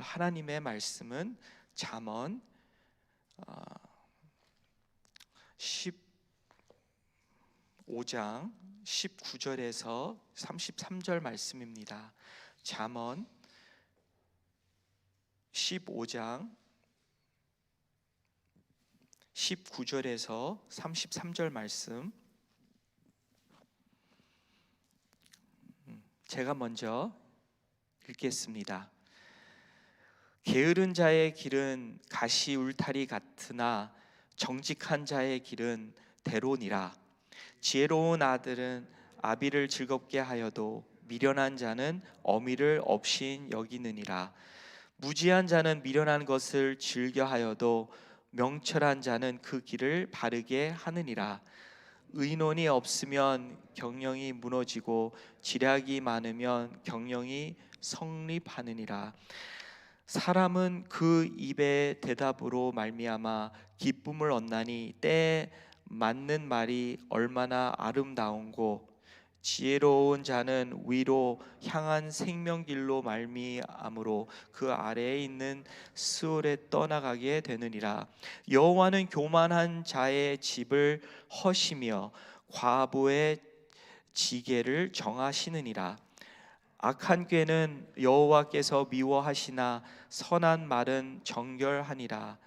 하나님의 말씀은 잠언 어, 15장 19절에서 33절 말씀입니다. 잠언 15장 19절에서 33절 말씀 음, 제가 먼저 읽겠습니다. 게으른 자의 길은 가시 울타리 같으나 정직한 자의 길은 대로니라. 지혜로운 아들은 아비를 즐겁게 하여도 미련한 자는 어미를 없인 여기느니라. 무지한 자는 미련한 것을 즐겨 하여도 명철한 자는 그 길을 바르게 하느니라. 의논이 없으면 경영이 무너지고 지략이 많으면 경영이 성립하느니라. 사람은 그 입의 대답으로 말미암아 기쁨을 얻나니 때에 맞는 말이 얼마나 아름다운고 지혜로운 자는 위로 향한 생명길로 말미암으로 그 아래에 있는 스올에 떠나가게 되느니라. 여호와는 교만한 자의 집을 허시며 과부의 지게를 정하시느니라 악한 꾀는 여호와께서 미워하시나 선한 말은 정결하니라.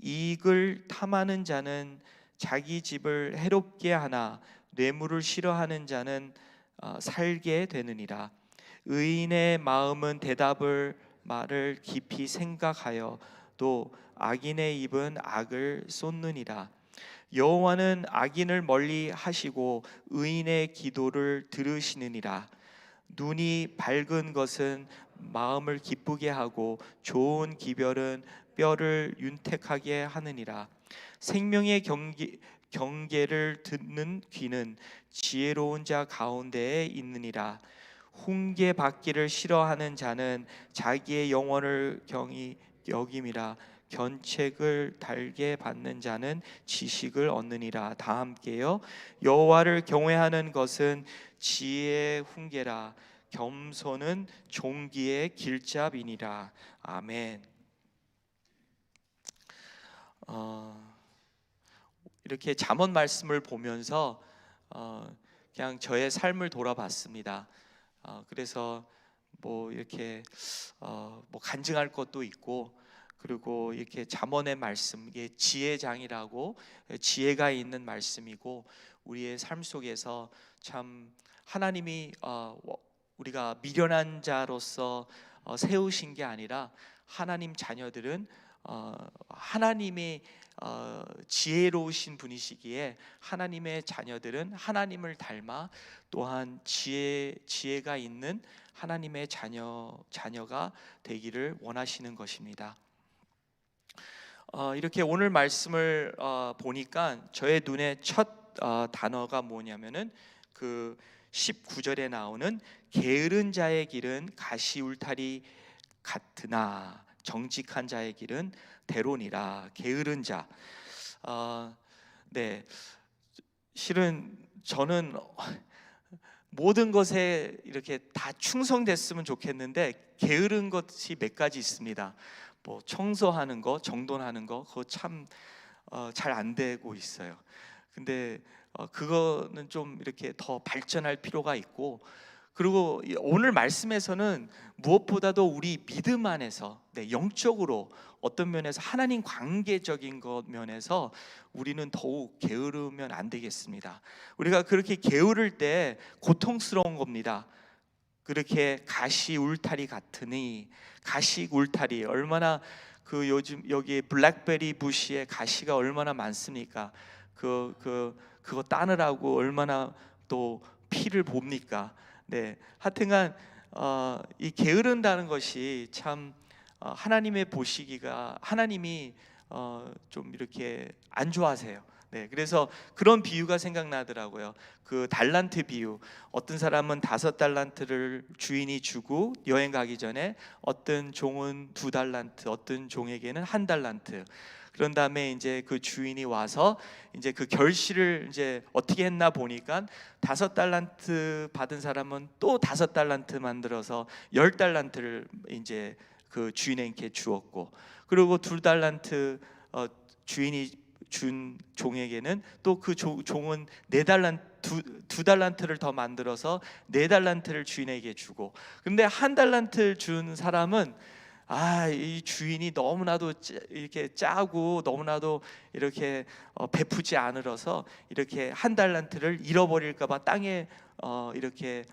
이익을 탐하는 자는 자기 집을 해롭게 하나 뇌물을 싫어하는 자는 어, 살게 되느니라. 의인의 마음은 대답을 말을 깊이 생각하여 또 악인의 입은 악을 쏟느니라. 여호와는 악인을 멀리 하시고 의인의 기도를 들으시느니라 눈이 밝은 것은 마음을 기쁘게 하고 좋은 기별은 뼈를 윤택하게 하느니라. 생명의 경계, 경계를 듣는 귀는 지혜로운 자 가운데에 있느니라. 훈계 받기를 싫어하는 자는 자기의 영혼을 경히 여김이라 견책을 달게 받는 자는 지식을 얻느니라. 다 함께요. 여호와를 경외하는 것은 지혜의 훈계라. 겸손은 종기의 길잡이니라. 아멘. 어, 이렇게 잠언 말씀을 보면서 어, 그냥 저의 삶을 돌아봤습니다. 어, 그래서 뭐 이렇게 어, 뭐 간증할 것도 있고 그리고 이렇게 잠언의 말씀 이게 지혜장이라고 지혜가 있는 말씀이고 우리의 삶 속에서 참 하나님이 어, 우리가 미련한 자로서 어, 세우신 게 아니라 하나님 자녀들은 어, 하나님이 어, 지혜로우신 분이시기에 하나님의 자녀들은 하나님을 닮아 또한 지혜 지혜가 있는 하나님의 자녀 자녀가 되기를 원하시는 것입니다. 어, 이렇게 오늘 말씀을 어, 보니까 저의 눈에 첫 어, 단어가 뭐냐면은 그 19절에 나오는 게으른 자의 길은 가시 울타리 같으나 정직한 자의 길은 대론이라 게으른 자. 어, 네, 실은 저는 모든 것에 이렇게 다 충성됐으면 좋겠는데 게으른 것이 몇 가지 있습니다. 뭐 청소하는 거, 정돈하는 거, 그거 참 잘안 되고 있어요. 근데 어, 그거는 좀 이렇게 더 발전할 필요가 있고 그리고 오늘 말씀에서는 무엇보다도 우리 믿음 안에서 네, 영적으로 어떤 면에서 하나님 관계적인 것 면에서 우리는 더욱 게으르면 안 되겠습니다. 우리가 그렇게 게으를 때 고통스러운 겁니다. 그렇게 가시 울타리 같으니 가시 울타리 얼마나 그 요즘 여기 블랙베리 부시에 가시가 얼마나 많습니까? 그 그 그, 거 따느라고 얼마나 또 피를 봅니까? 네, 하여튼간 어, 이 게으른다는 것이 참 어, 하나님의 보시기가 하나님이 어, 좀 이렇게 안 좋아하세요. 네, 그래서 그런 비유가 생각나더라고요. 그 달란트 비유. 어떤 사람은 다섯 달란트를 주인이 주고 여행 가기 전에 어떤 종은 두 달란트, 어떤 종에게는 한 달란트. 그런 다음에 이제 그 주인이 와서 이제 그 결실을 이제 어떻게 했나 보니까 다섯 달란트 받은 사람은 또 다섯 달란트 만들어서 열 달란트를 이제 그 주인에게 주었고 그리고 두 달란트 어, 주인이 준 종에게는 또 그 종은 네 달란 두, 두 달란트를 더 만들어서 네 달란트를 주인에게 주고. 근데 한 달란트 준 사람은 아, 이 주인이 너무나도 짜- 이렇게 짜고 너무나도 이렇게 어, 베푸지 않으러서 이렇게 한 달란트를 잃어버릴까봐 땅에 어, 이렇게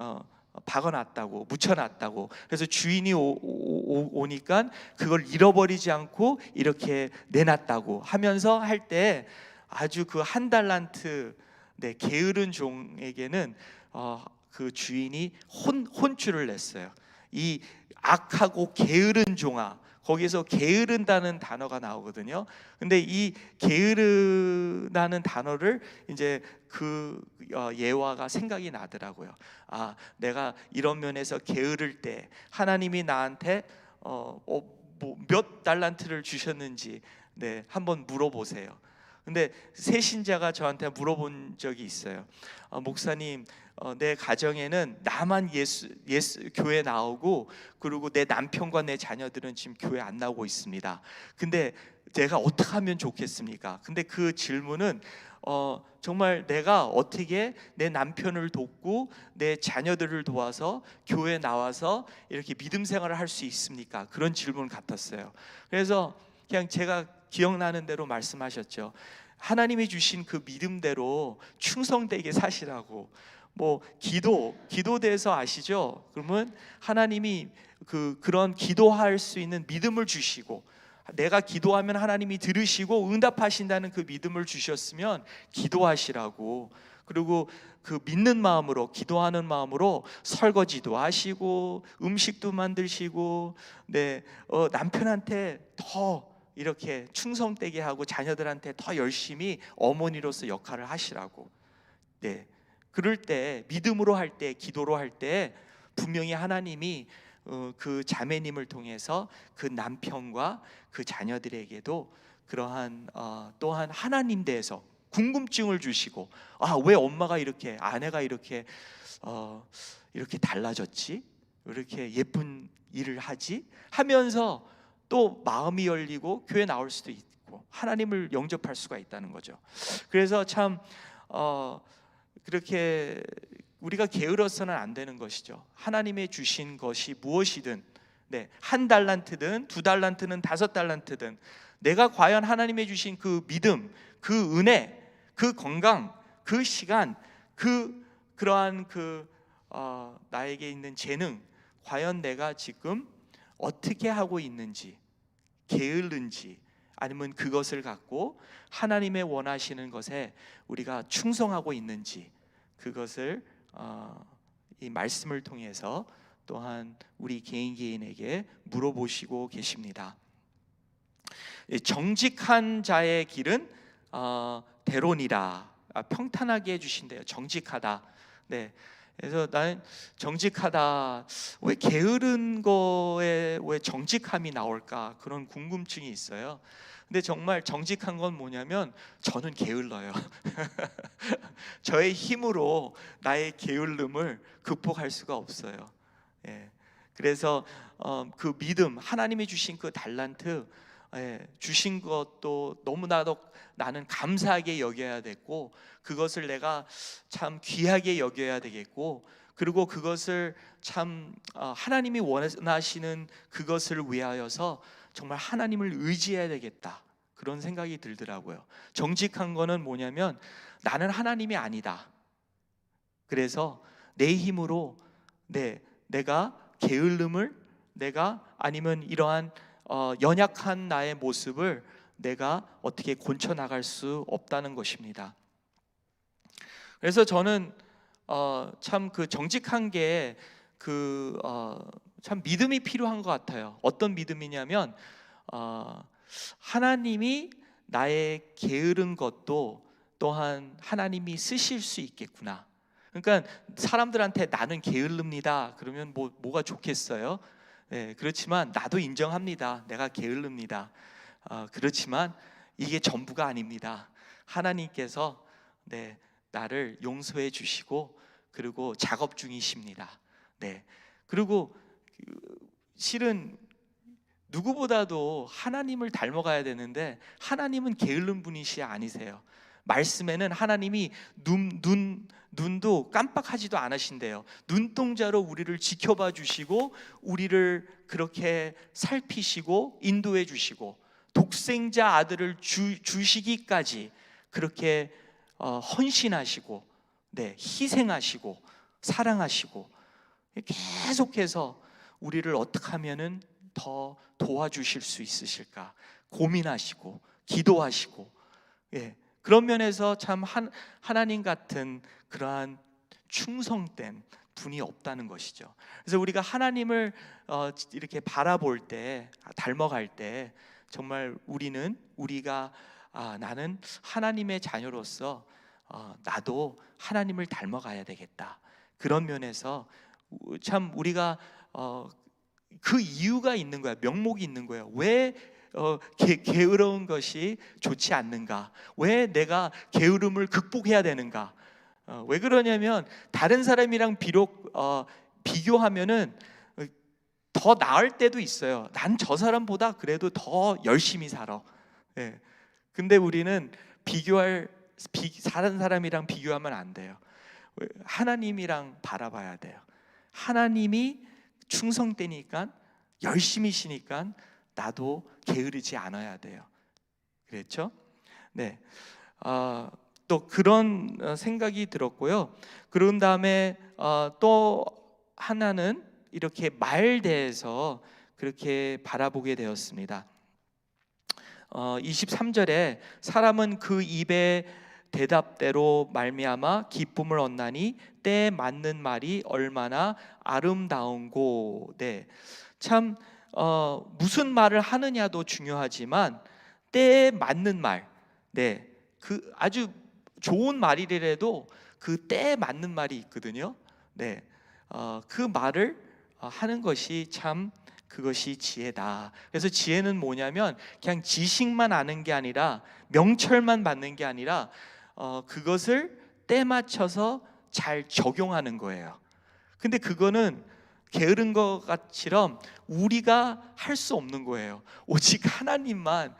어, 박아놨다고 묻혀놨다고 그래서 주인이 오, 오, 오, 니까 그걸 잃어버리지 않고 이렇게 내놨다고 하면서 할 때 아주 그 한 달란트 네, 게으른 종에게는 어, 그 주인이 혼 혼쭐을 냈어요. 이 악하고 게으른 종아 거기서 게으른다는 단어가 나오거든요. 근데 이 게으르다는 단어를 이제 그 어, 예화가 생각이 나더라고요. 아, 내가 이런 면에서 게으를 때 하나님이 나한테 어, 어, 뭐 몇 달란트를 주셨는지 네, 한번 물어보세요. 근데 새 신자가 저한테 물어본 적이 있어요. 어, 목사님, 어, 내 가정에는 나만 예수, 예수 교회 나오고 그리고 내 남편과 내 자녀들은 지금 교회 안 나오고 있습니다. 근데 내가 어떻게 하면 좋겠습니까? 근데 그 질문은 어, 정말 내가 어떻게 내 남편을 돕고 내 자녀들을 도와서 교회 나와서 이렇게 믿음 생활을 할 수 있습니까? 그런 질문 같았어요. 그래서 그냥 제가 기억나는 대로 말씀하셨죠. 하나님이 주신 그 믿음대로 충성되게 사시라고. 뭐 기도, 기도대에서 아시죠? 그러면 하나님이 그 그런 기도할 수 있는 믿음을 주시고 내가 기도하면 하나님이 들으시고 응답하신다는 그 믿음을 주셨으면 기도하시라고. 그리고 그 믿는 마음으로 기도하는 마음으로 설거지도 하시고 음식도 만드시고 네 어, 남편한테 더 이렇게 충성되게 하고 자녀들한테 더 열심히 어머니로서 역할을 하시라고. 네 그럴 때 믿음으로 할 때 기도로 할 때 분명히 하나님이 어, 그 자매님을 통해서 그 남편과 그 자녀들에게도 그러한 어, 또한 하나님 대해서 궁금증을 주시고 아 왜 엄마가 이렇게 아내가 이렇게 어, 이렇게 달라졌지 이렇게 예쁜 일을 하지 하면서 또 마음이 열리고 교회 나올 수도 있고 하나님을 영접할 수가 있다는 거죠. 그래서 참 어, 그렇게 우리가 게으러서는 안 되는 것이죠. 하나님의 주신 것이 무엇이든 네, 한 달란트든 두 달란트는 다섯 달란트든 내가 과연 하나님의 주신 그 믿음, 그 은혜, 그 건강, 그 시간, 그 그러한 그 어, 나에게 있는 재능, 과연 내가 지금 어떻게 하고 있는지 게을른지 아니면 그것을 갖고 하나님의 원하시는 것에 우리가 충성하고 있는지 그것을 어, 이 말씀을 통해서 또한 우리 개인 개인에게 물어보시고 계십니다. 이 정직한 자의 길은 어, 대론이라 아, 평탄하게 해주신대요. 정직하다. 네. 그래서 나는 정직하다. 왜 게으른 거에 왜 정직함이 나올까 그런 궁금증이 있어요. 근데 정말 정직한 건 뭐냐면 저는 게을러요. 저의 힘으로 나의 게을름을 극복할 수가 없어요. 예. 그래서 어, 그 믿음, 하나님이 주신 그 달란트 예, 주신 것도 너무나도 나는 감사하게 여겨야 되고 그것을 내가 참 귀하게 여겨야 되겠고 그리고 그것을 참 어, 하나님이 원하시는 그것을 위하여서 정말 하나님을 의지해야 되겠다 그런 생각이 들더라고요. 정직한 거는 뭐냐면 나는 하나님이 아니다. 그래서 내 힘으로 내 내가 게을름을 내가 아니면 이러한 어, 연약한 나의 모습을 내가 어떻게 고쳐 나갈 수 없다는 것입니다. 그래서 저는 어, 참 그 정직한 게그 어, 참 믿음이 필요한 것 같아요. 어떤 믿음이냐면 어, 하나님이 나의 게으른 것도 또한 하나님이 쓰실 수 있겠구나. 그러니까 사람들한테 나는 게을릅니다. 그러면 뭐 뭐가 좋겠어요? 네, 그렇지만 나도 인정합니다. 내가 게을릅니다. 어, 그렇지만 이게 전부가 아닙니다. 하나님께서 네, 나를 용서해 주시고 그리고 작업 중이십니다. 네. 그리고 그, 실은 누구보다도 하나님을 닮아가야 되는데 하나님은 게으른 분이시 아니세요. 말씀에는 하나님이 눈, 눈, 눈도 깜빡하지도 않으신대요. 눈동자로 우리를 지켜봐 주시고 우리를 그렇게 살피시고 인도해 주시고 독생자 아들을 주, 주시기까지 그렇게 어, 헌신하시고 네, 희생하시고 사랑하시고 계속해서 우리를 어떻게 하면은 더 도와주실 수 있으실까 고민하시고 기도하시고 예, 그런 면에서 참 한, 하나님 같은 그러한 충성된 분이 없다는 것이죠. 그래서 우리가 하나님을 어, 이렇게 바라볼 때 닮아갈 때 정말 우리는 우리가 아, 나는 하나님의 자녀로서 어, 나도 하나님을 닮아가야 되겠다. 그런 면에서 우- 참 우리가 어, 그 이유가 있는 거야. 명목이 있는 거예요. 왜 어, 게, 게으러운 것이 좋지 않는가? 왜 내가 게으름을 극복해야 되는가? 어, 왜 그러냐면 다른 사람이랑 비록 어, 비교하면은 어, 더 나을 때도 있어요. 난 저 사람보다 그래도 더 열심히 살아. 예. 근데 우리는 비교할 비, 다른 사람이랑 비교하면 안 돼요. 왜? 하나님이랑 바라봐야 돼요. 하나님이 충성되니까 열심히시니까 나도 게으르지 않아야 돼요. 그랬죠? 네. 아, 또 그런 어, 생각이 들었고요. 그런 다음에 어, 또 하나는 이렇게 말 대해서 그렇게 바라보게 되었습니다. 어, 23절에 사람은 그 입의 대답대로 말미암아 기쁨을 얻나니 때에 맞는 말이 얼마나 아름다운고 네. 참 어, 무슨 말을 하느냐도 중요하지만 때에 맞는 말. 네. 그 아주 좋은 말이라도 그 때에 맞는 말이 있거든요. 네. 어, 그 말을 어, 하는 것이 참 그것이 지혜다. 그래서 지혜는 뭐냐면 그냥 지식만 아는 게 아니라 명철만 받는 게 아니라 어, 그것을 때 맞춰서 잘 적용하는 거예요. 근데 그거는 게으른 것처럼 우리가 할 수 없는 거예요. 오직 하나님만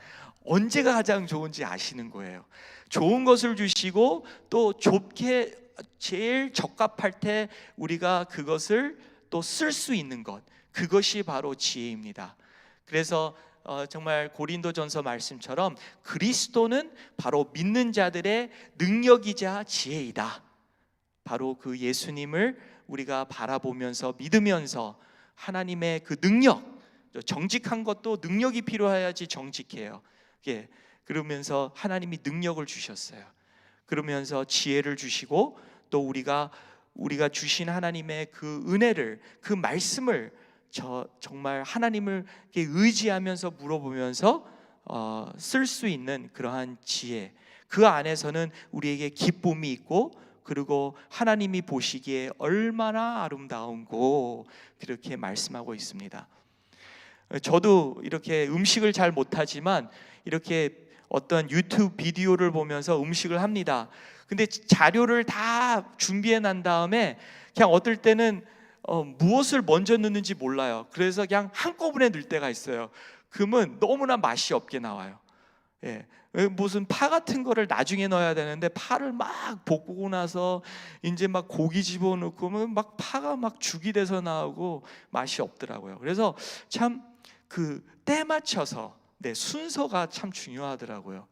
언제가 가장 좋은지 아시는 거예요. 좋은 것을 주시고 또 좁게 제일 적합할 때 우리가 그것을 또 쓸 수 있는 것 그것이 바로 지혜입니다. 그래서 어, 정말 고린도전서 말씀처럼 그리스도는 바로 믿는 자들의 능력이자 지혜이다. 바로 그 예수님을 우리가 바라보면서 믿으면서 하나님의 그 능력 정직한 것도 능력이 필요해야지 정직해요. 예. 그러면서 하나님이 능력을 주셨어요. 그러면서 지혜를 주시고 또 우리가 우리가 주신 하나님의 그 은혜를 그 말씀을 저 정말 하나님을 의지하면서 물어보면서 어, 쓸 수 있는 그러한 지혜 그 안에서는 우리에게 기쁨이 있고 그리고 하나님이 보시기에 얼마나 아름다운고 그렇게 말씀하고 있습니다. 저도 이렇게 음식을 잘 못하지만 이렇게 어떤 유튜브 비디오를 보면서 음식을 합니다. 근데 자료를 다 준비해 난 다음에 그냥 어떨 때는 어, 무엇을 먼저 넣는지 몰라요. 그래서 그냥 한꺼번에 넣을 때가 있어요. 그러면 너무나 맛이 없게 나와요. 예. 무슨 파 같은 거를 나중에 넣어야 되는데 파를 막 볶고 나서 이제 막 고기 집어넣고 막 파가 막 죽이 돼서 나오고 맛이 없더라고요. 그래서 참 그 때 맞춰서 네, 순서가 참 중요하더라고요.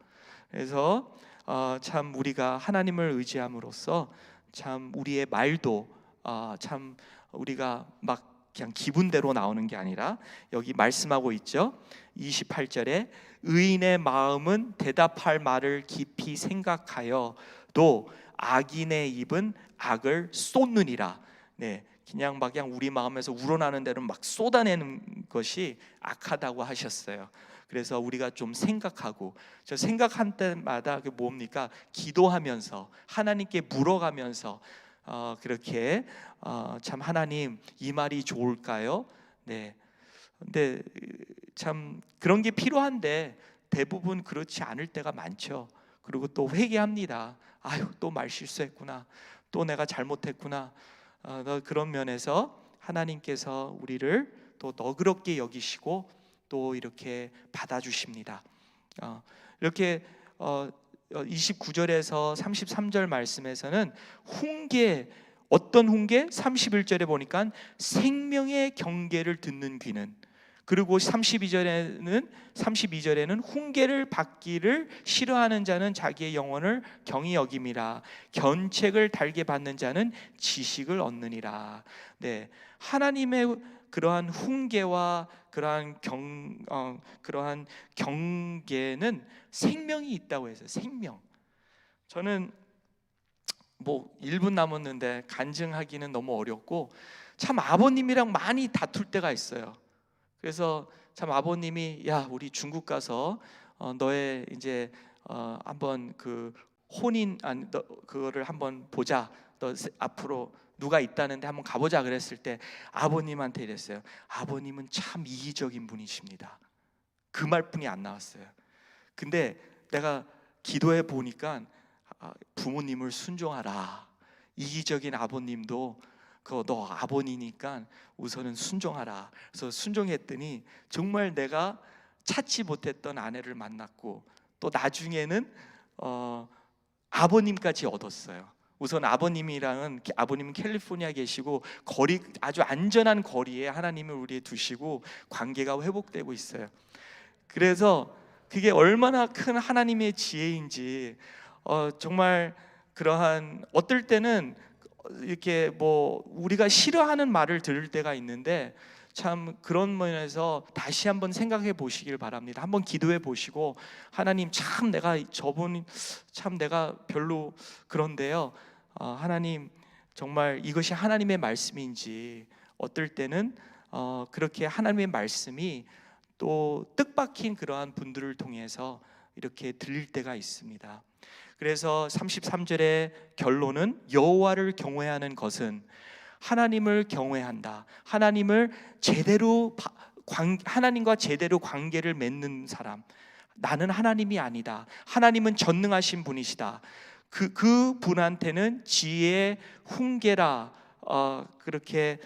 그래서 어, 참 우리가 하나님을 의지함으로써 참 우리의 말도 어, 참 우리가 막 그냥 기분대로 나오는 게 아니라 여기 말씀하고 있죠. 28절에 의인의 마음은 대답할 말을 깊이 생각하여도 악인의 입은 악을 쏟느니라. 네, 그냥 막 그냥 우리 마음에서 우러나는 대로 막 쏟아내는 것이 악하다고 하셨어요. 그래서 우리가 좀 생각하고 저 생각한 때마다 그 뭡니까 기도하면서 하나님께 물어가면서 어, 그렇게 어, 참 하나님 이 말이 좋을까요? 네. 근데 참 그런 게 필요한데 대부분 그렇지 않을 때가 많죠. 그리고 또 회개합니다. 아유 또 말 실수했구나. 또 내가 잘못했구나. 어, 그런 면에서 하나님께서 우리를 또 너그럽게 여기시고 또 이렇게 받아주십니다. 어, 이렇게 어, 29절에서 33절 말씀에서는 훈계 어떤 훈계? 31절에 보니까 생명의 경계를 듣는 귀는 그리고 32절에는 32절에는 훈계를 받기를 싫어하는 자는 자기의 영혼을 경히 여김이라 견책을 달게 받는 자는 지식을 얻느니라. 네. 하나님의 그러한 훈계와 그러한 경 어, 그러한 경계는 생명이 있다고 해서 생명. 저는 뭐 1분 남았는데 간증하기는 너무 어렵고 참 아버님이랑 많이 다툴 때가 있어요. 그래서 참 아버님이 야 우리 중국 가서 어, 너의 이제 어, 한번 그 혼인 아니 너 그거를 한번 보자. 너 세- 앞으로 누가 있다는데 한번 가보자 그랬을 때 아버님한테 이랬어요. 아버님은 참 이기적인 분이십니다. 그 말뿐이 안 나왔어요. 근데 내가 기도해 보니까 아, 부모님을 순종하라. 이기적인 아버님도 그너 아버니니까 우선은 순종하라. 그래서 순종했더니 정말 내가 찾지 못했던 아내를 만났고 또 나중에는 어, 아버님까지 얻었어요. 우선 아버님이랑은 아버님은 캘리포니아 계시고 거리 아주 안전한 거리에 하나님을 우리에 두시고 관계가 회복되고 있어요. 그래서 그게 얼마나 큰 하나님의 지혜인지 어, 정말 그러한 어떨 때는 이렇게 뭐 우리가 싫어하는 말을 들을 때가 있는데 참 그런 면에서 다시 한번 생각해 보시길 바랍니다. 한번 기도해 보시고 하나님 참 내가 저분 참 내가 별로 그런데요. 어, 하나님 정말 이것이 하나님의 말씀인지 어떨 때는 어, 그렇게 하나님의 말씀이 또 뜻박힌 그러한 분들을 통해서 이렇게 들릴 때가 있습니다. 그래서 33절의 결론은 여호와를 경외하는 것은 하나님을 경외한다. 하나님을 제대로 하나님과 제대로 관계를 맺는 사람. 나는 하나님이 아니다. 하나님은 전능하신 분이시다. 그, 그 분한테는 지혜, 훈계라 어, 그렇게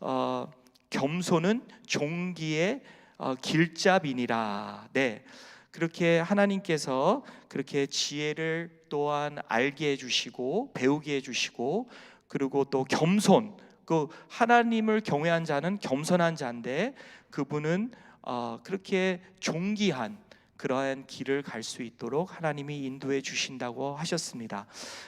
어, 겸손은 종기의 어, 길잡이니라. 네. 그렇게 하나님께서 그렇게 지혜를 또한 알게 해주시고 배우게 해주시고 그리고 또 겸손 그 하나님을 경외한 자는 겸손한 자인데 그분은 어, 그렇게 존귀한 그러한 길을 갈 수 있도록 하나님이 인도해 주신다고 하셨습니다.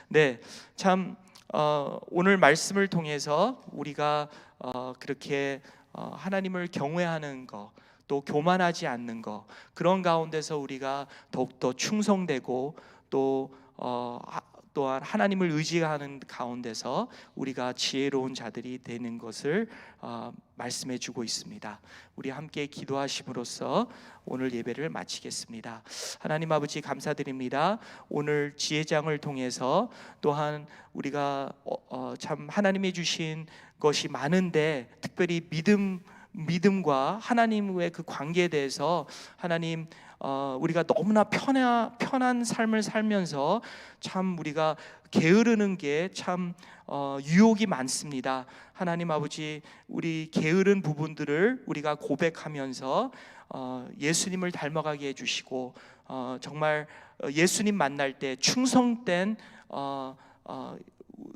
네, 참 어, 오늘 말씀을 통해서 우리가 어, 그렇게 어, 하나님을 경외하는 것. 또 교만하지 않는 것 그런 가운데서 우리가 더욱더 충성되고 또 어, 하- 또한 하나님을 의지하는 가운데서 우리가 지혜로운 자들이 되는 것을 어, 말씀해 주고 있습니다. 우리 함께 기도하심으로써 오늘 예배를 마치겠습니다. 하나님 아버지 감사드립니다. 오늘 지혜장을 통해서 또한 우리가 어, 어, 참 하나님이 주신 것이 많은데 특별히 믿음 믿음과 하나님의 그 관계에 대해서 하나님 어, 우리가 너무나 편한 편한 삶을 살면서 참 우리가 게으르는 게참 어, 유혹이 많습니다. 하나님 아버지 우리 게으른 부분들을 우리가 고백하면서 어, 예수님을 닮아가게 해주시고 어, 정말 어, 예수님 만날 때 충성된 어, 어,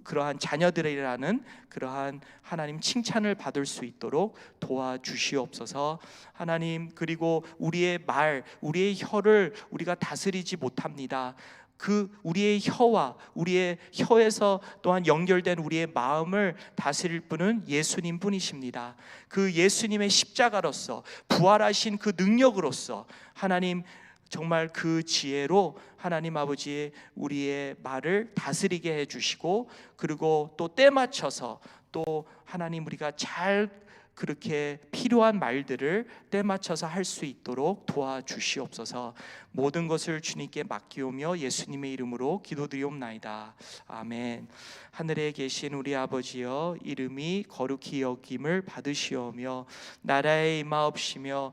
그러한 자녀들이라는 그러한 하나님 칭찬을 받을 수 있도록 도와주시옵소서. 하나님 그리고 우리의 말, 우리의 혀를 우리가 다스리지 못합니다. 그 우리의 혀와 우리의 혀에서 또한 연결된 우리의 마음을 다스릴 분은 예수님 뿐이십니다. 그 예수님의 십자가로서 부활하신 그 능력으로서 하나님 정말 그 지혜로 하나님 아버지 우리의 말을 다스리게 해 주시고 그리고 또 때 맞춰서 또 하나님 우리가 잘 그렇게 필요한 말들을 때 맞춰서 할 수 있도록 도와주시옵소서. 모든 것을 주님께 맡기오며 예수님의 이름으로 기도드리옵나이다. 아멘. 하늘에 계신 우리 아버지여 이름이 거룩히 여김을 받으시오며 나라의 임하옵시며